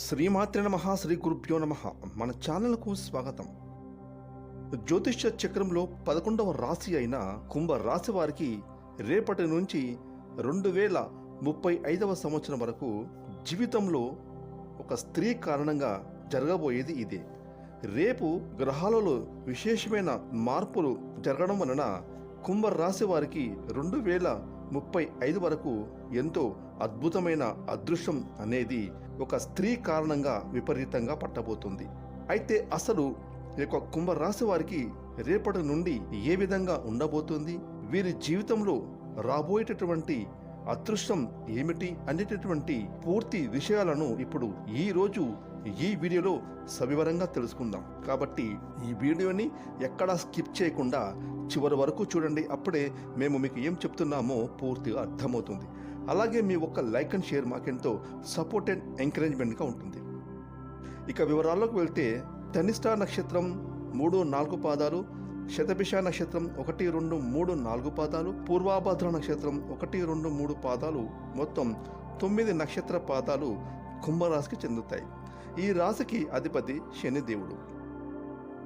శ్రీమాత్రి నమ శ్రీ గురుభ్యో నమ. మన ఛానల్కు స్వాగతం. జ్యోతిష్య చక్రంలో పదకొండవ రాశి అయిన కుంభ రాశి వారికి రేపటి నుంచి రెండు వేల ముప్పై ఐదవ సంవత్సరం వరకు జీవితంలో ఒక స్త్రీ కారణంగా జరగబోయేది ఇదే. రేపు గ్రహాలలో విశేషమైన మార్పులు జరగడం వలన కుంభ రాశి వారికి రెండు వేల ముప్పై ఐదు వరకు ఎంతో అద్భుతమైన అదృష్టం అనేది ఒక స్త్రీ కారణంగా విపరీతంగా పట్టబోతుంది. అయితే అసలు ఈ యొక్క కుంభరాశి వారికి రేపటి నుండి ఏ విధంగా ఉండబోతుంది? వీరి జీవితంలో రాబోయేటటువంటి అదృష్టం ఏమిటి? అనేటటువంటి పూర్తి విషయాలను ఇప్పుడు ఈ రోజు ఈ వీడియోలో సవివరంగా తెలుసుకుందాం. కాబట్టి ఈ వీడియోని ఎక్కడా స్కిప్ చేయకుండా చివరి వరకు చూడండి. అప్పుడే మేము మీకు ఏం చెప్తున్నామో పూర్తిగా అర్థమవుతుంది. అలాగే మీ ఒక్క లైక్ అండ్ షేర్ మాకెంతో సపోర్ట్ అండ్ ఎంకరేజ్మెంట్గా ఉంటుంది. ఇక వివరాల్లోకి వెళ్తే ధనిష్ట నక్షత్రం మూడు నాలుగు పాదాలు శతభిష నక్షత్రం ఒకటి రెండు మూడు నాలుగు పాదాలు పూర్వాభద్ర నక్షత్రం ఒకటి రెండు మూడు పాదాలు మొత్తం తొమ్మిది నక్షత్ర పాదాలు కుంభరాశికి చెందుతాయి. ఈ రాశికి అధిపతి శనిదేవుడు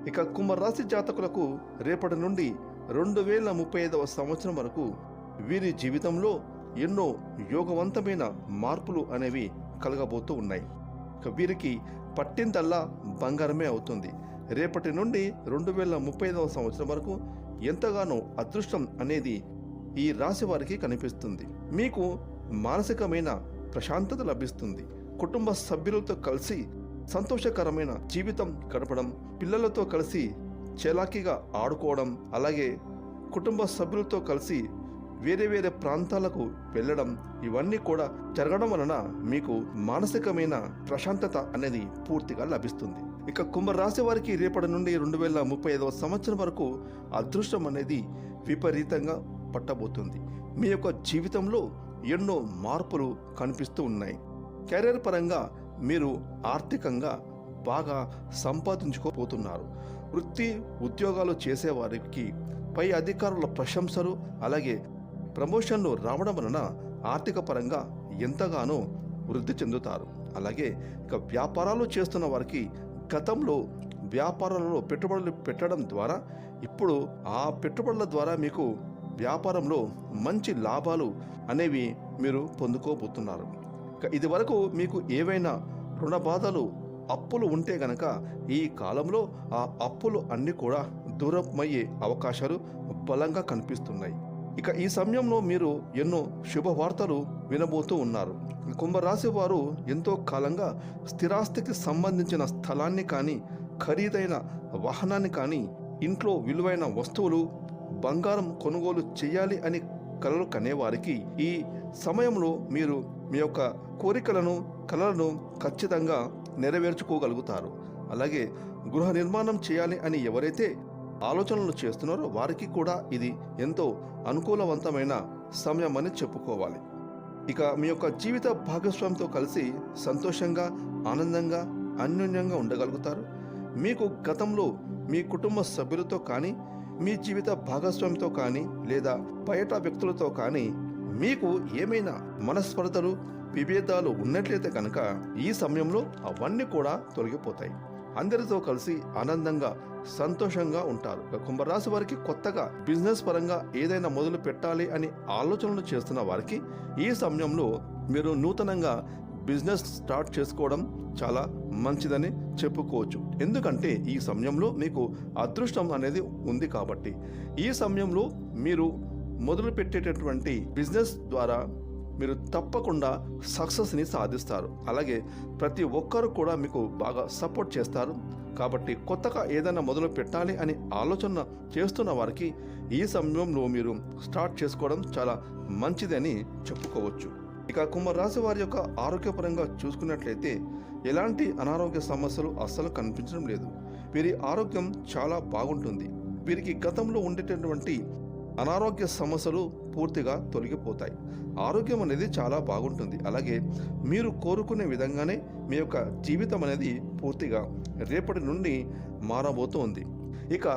ఇక కుంభరాశి జాతకులకు రేపటి నుండి రెండు వేల ముప్పై ఐదవ సంవత్సరం వరకు వీరి జీవితంలో ఎన్నో యోగవంతమైన మార్పులు అనేవి కలగబోతూ ఉన్నాయి. వీరికి పట్టిందల్లా బంగారమే అవుతుంది. రేపటి నుండి రెండు వేల ముప్పై ఐదవ సంవత్సరం వరకు ఎంతగానో అదృష్టం అనేది ఈ రాశి వారికి కనిపిస్తుంది. మీకు మానసికమైన ప్రశాంతత లభిస్తుంది. కుటుంబ సభ్యులతో కలిసి సంతోషకరమైన జీవితం గడపడం పిల్లలతో కలిసి చేలాకిగా ఆడుకోవడం అలాగే కుటుంబ సభ్యులతో కలిసి వేరే వేరే ప్రాంతాలకు వెళ్ళడం ఇవన్నీ కూడా జరగడం వలన మీకు మానసికమైన ప్రశాంతత అనేది పూర్తిగా లభిస్తుంది. ఇక కుంభరాశి వారికి రేపటి నుండి రెండు వేల ముప్పై ఐదవ సంవత్సరం వరకు అదృష్టం అనేది విపరీతంగా పట్టబోతుంది. మీ యొక్క జీవితంలో ఎన్నో మార్పులు కనిపిస్తూ ఉన్నాయి. కెరీర్ పరంగా మీరు ఆర్థికంగా బాగా సంపాదించుకోబోతున్నారు. వృత్తి ఉద్యోగాలు చేసేవారికి పై అధికారుల ప్రశంసలు అలాగే ప్రమోషన్లు రావడం వలన ఆర్థిక పరంగా ఎంతగానో వృద్ధి చెందుతారు. అలాగే ఇక వ్యాపారాలు చేస్తున్న వారికి గతంలో వ్యాపారాలలో పెట్టుబడులు పెట్టడం ద్వారా ఇప్పుడు ఆ పెట్టుబడుల ద్వారా మీకు వ్యాపారంలో మంచి లాభాలు అనేవి మీరు పొందుకోబోతున్నారు. ఇక ఇది వరకు మీకు ఏవైనా రుణ బాధలు అప్పులు ఉంటే గనక ఈ కాలంలో ఆ అప్పులు అన్నీ కూడా దూరమయ్యే అవకాశాలు బలంగా కనిపిస్తున్నాయి. ఇక ఈ సమయంలో మీరు ఎన్నో శుభవార్తలు వినబోతూ ఉన్నారు. కుంభరాశి వారు ఎంతో కాలంగా స్థిరాస్తికి సంబంధించిన స్థలాన్ని కానీ ఖరీదైన వాహనాన్ని కానీ ఇంట్లో విలువైన వస్తువులు బంగారం కొనుగోలు చేయాలి అని కలలు కనేవారికి ఈ సమయంలో మీరు మీ యొక్క కోరికలను కలలను ఖచ్చితంగా నెరవేర్చుకోగలుగుతారు. అలాగే గృహ నిర్మాణం చేయాలి అని ఎవరైతే ఆలోచనలు చేస్తున్నారో వారికి కూడా ఇది ఎంతో అనుకూలవంతమైన సమయం అని చెప్పుకోవాలి. ఇక మీ యొక్క జీవిత భాగస్వామితో కలిసి సంతోషంగా ఆనందంగా అన్యోన్యంగా ఉండగలుగుతారు. మీకు గతంలో మీ కుటుంబ సభ్యులతో కానీ మీ జీవిత భాగస్వామితో కానీ లేదా బయట వ్యక్తులతో కానీ మీకు ఏమైనా మనస్పర్ధలు విభేదాలు ఉన్నట్లయితే కనుక ఈ సమయంలో అవన్నీ కూడా తొలగిపోతాయి. అందరితో కలిసి ఆనందంగా సంతోషంగా ఉంటారు. కుంభరాశి వారికి కొత్తగా బిజినెస్ పరంగా ఏదైనా మొదలు పెట్టాలి అని ఆలోచనలు చేస్తున్న వారికి ఈ సమయంలో మీరు నూతనంగా బిజినెస్ స్టార్ట్ చేసుకోవడం చాలా మంచిదని చెప్పుకోవచ్చు. ఎందుకంటే ఈ సమయంలో మీకు అదృష్టం అనేది ఉంది కాబట్టి. ఈ సమయంలో మీరు మొదలు పెట్టేటటువంటి బిజినెస్ ద్వారా మీరు తప్పకుండా సక్సెస్ని సాధిస్తారు. అలాగే ప్రతి ఒక్కరు కూడా మీకు బాగా సపోర్ట్ చేస్తారు. కాబట్టి కొత్తగా ఏదైనా మొదలు పెట్టాలి అని ఆలోచన చేస్తున్న వారికి ఈ సమయంలో మీరు స్టార్ట్ చేసుకోవడం చాలా మంచిదని చెప్పుకోవచ్చు. ఇక కుంభరాశి వారి యొక్క ఆరోగ్యపరంగా చూసుకున్నట్లయితే ఎలాంటి అనారోగ్య సమస్యలు అస్సలు కనిపించడం లేదు. వీరి ఆరోగ్యం చాలా బాగుంటుంది. వీరికి గతంలో ఉండేటటువంటి అనారోగ్య సమస్యలు పూర్తిగా తొలగిపోతాయి. ఆరోగ్యం అనేది చాలా బాగుంటుంది. అలాగే మీరు కోరుకునే విధంగానే మీ యొక్క జీవితం అనేది పూర్తిగా రేపటి నుండి మారబోతోంది. ఇక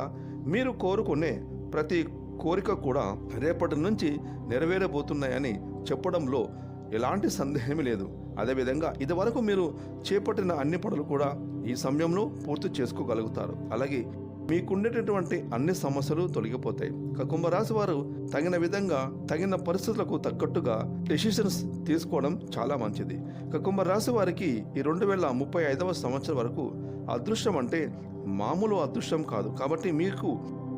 మీరు కోరుకునే ప్రతి కోరిక కూడా రేపటి నుంచి నెరవేరబోతున్నాయని చెప్పడంలో ఎలాంటి సందేహం లేదు. అదేవిధంగా ఇదివరకు మీరు చేపట్టిన అన్ని పనులు కూడా ఈ సమయంలో పూర్తి చేసుకోగలుగుతారు. అలాగే మీకుండేటటువంటి అన్ని సమస్యలు తొలగిపోతాయి. కుంభరాశి వారు తగిన విధంగా తగిన పరిస్థితులకు తగ్గట్టుగా డెసిషన్స్ తీసుకోవడం చాలా మంచిది. కుంభరాశి వారికి ఈ రెండు వేల ముప్పై ఐదవ సంవత్సరం వరకు అదృష్టం అంటే మామూలు అదృష్టం కాదు. కాబట్టి మీకు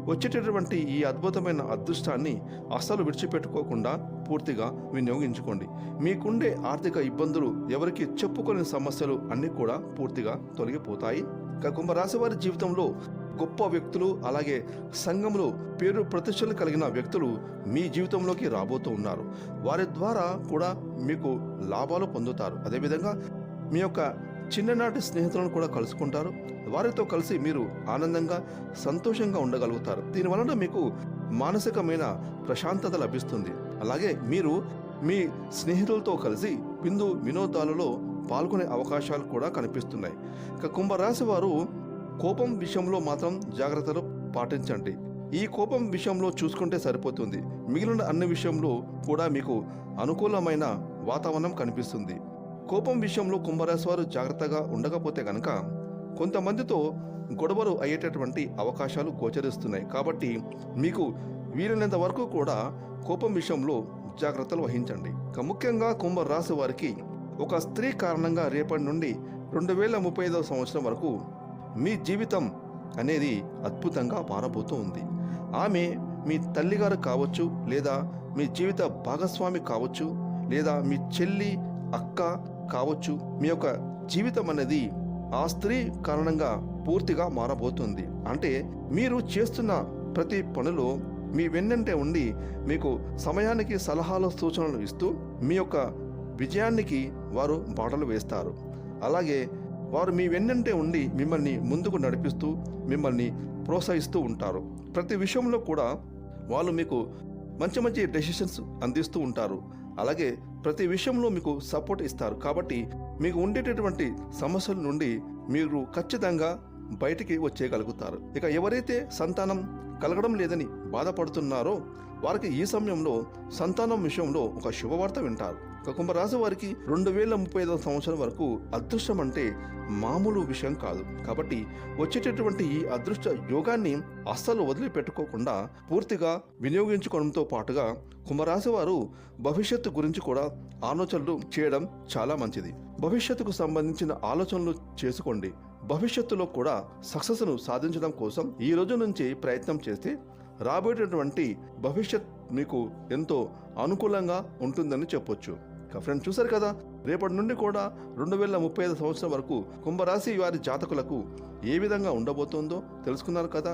వచ్చేటటువంటి ఈ అద్భుతమైన అదృష్టాన్ని అస్సలు విడిచిపెట్టుకోకుండా పూర్తిగా వినియోగించుకోండి. మీకుండే ఆర్థిక ఇబ్బందులు ఎవరికి చెప్పుకోలేని సమస్యలు అన్నీ కూడా పూర్తిగా తొలగిపోతాయి. ఇక కుంభరాశి వారి జీవితంలో గొప్ప వ్యక్తులు అలాగే సంఘంలో పేరు ప్రతిష్టలు కలిగిన వ్యక్తులు మీ జీవితంలోకి రాబోతూ ఉన్నారు. వారి ద్వారా కూడా మీకు లాభాలు పొందుతారు. అదేవిధంగా మీ యొక్క చిన్ననాటి స్నేహితులను కూడా కలుసుకుంటారు. వారితో కలిసి మీరు ఆనందంగా సంతోషంగా ఉండగలుగుతారు. దీనివలన మీకు మానసికమైన ప్రశాంతత లభిస్తుంది. అలాగే మీరు మీ స్నేహితులతో కలిసి బిందు వినోదాలలో పాల్గొనే అవకాశాలు కూడా కనిపిస్తున్నాయి. ఇక కుంభరాశి వారు కోపం విషయంలో మాత్రం జాగ్రత్తలు పాటించండి. ఈ కోపం విషయంలో చూసుకుంటే సరిపోతుంది. మిగిలిన అన్ని విషయంలో కూడా మీకు అనుకూలమైన వాతావరణం కనిపిస్తుంది. కోపం విషయంలో కుంభరాశి వారు జాగ్రత్తగా ఉండకపోతే కనుక కొంతమందితో గొడవలు అయ్యేటటువంటి అవకాశాలు గోచరిస్తున్నాయి. కాబట్టి మీకు వీలైనంత వరకు కూడా కోపం విషయంలో జాగ్రత్తలు వహించండి. ముఖ్యంగా కుంభరాశి వారికి ఒక స్త్రీ కారణంగా రేపటి నుండి రెండు వేల ముప్పై ఐదవ సంవత్సరం వరకు మీ జీవితం అనేది అద్భుతంగా మారబోతూ ఉంది. ఆమె మీ తల్లిగారు కావచ్చు లేదా మీ జీవిత భాగస్వామి కావచ్చు లేదా మీ చెల్లి అక్క కావచ్చు మీ యొక్క జీవితం అనేది ఆ స్త్రీ కారణంగా పూర్తిగా మారబోతుంది. అంటే మీరు చేస్తున్న ప్రతి పనిలో మీ వెన్నంటే ఉండి మీకు సమయానికి సలహాలు సూచనలు ఇస్తూ మీ యొక్క విజయానికి వారు బాటలు వేస్తారు. అలాగే వారు మీ వెన్నంటే ఉండి మిమ్మల్ని ముందుకు నడిపిస్తూ మిమ్మల్ని ప్రోత్సహిస్తూ ఉంటారు. ప్రతి విషయంలో కూడా వాళ్ళు మీకు మంచి మంచి డెసిషన్స్ అందిస్తూ ఉంటారు. అలాగే ప్రతి విషయంలో మీకు సపోర్ట్ ఇస్తారు కాబట్టి మీకు ఉండేటటువంటి సమస్యల నుండి మీరు ఖచ్చితంగా బయటికి వచ్చేయగలుగుతారు. ఇక ఎవరైతే సంతానం కలగడం లేదని బాధపడుతున్నారో వారికి ఈ సమయంలో సంతానం విషయంలో ఒక శుభవార్త వింటారు. ఇక కుంభరాశి వారికి రెండు వేల ముప్పై ఐదవ సంవత్సరం వరకు అదృష్టం అంటే మామూలు విషయం కాదు. కాబట్టి వచ్చేటటువంటి ఈ అదృష్ట యోగాన్ని అస్సలు వదిలిపెట్టుకోకుండా పూర్తిగా వినియోగించుకోవడంతో పాటుగా కుంభరాశి వారు భవిష్యత్తు గురించి కూడా ఆలోచనలు చేయడం చాలా మంచిది. భవిష్యత్తుకు సంబంధించిన ఆలోచనలు చేసుకోండి. భవిష్యత్తులో కూడా సక్సెస్ను సాధించడం కోసం ఈ రోజు నుంచి ప్రయత్నం చేస్తే రాబోయేటటువంటి భవిష్యత్ మీకు ఎంతో అనుకూలంగా ఉంటుందని చెప్పొచ్చు. ఇక ఫ్రెండ్స్ చూశారు కదా రేపటి నుండి కూడా రెండు వేల ముప్పై ఐదు సంవత్సరం వరకు కుంభరాశి వారి జాతకులకు ఏ విధంగా ఉండబోతుందో తెలుసుకున్నారు కదా.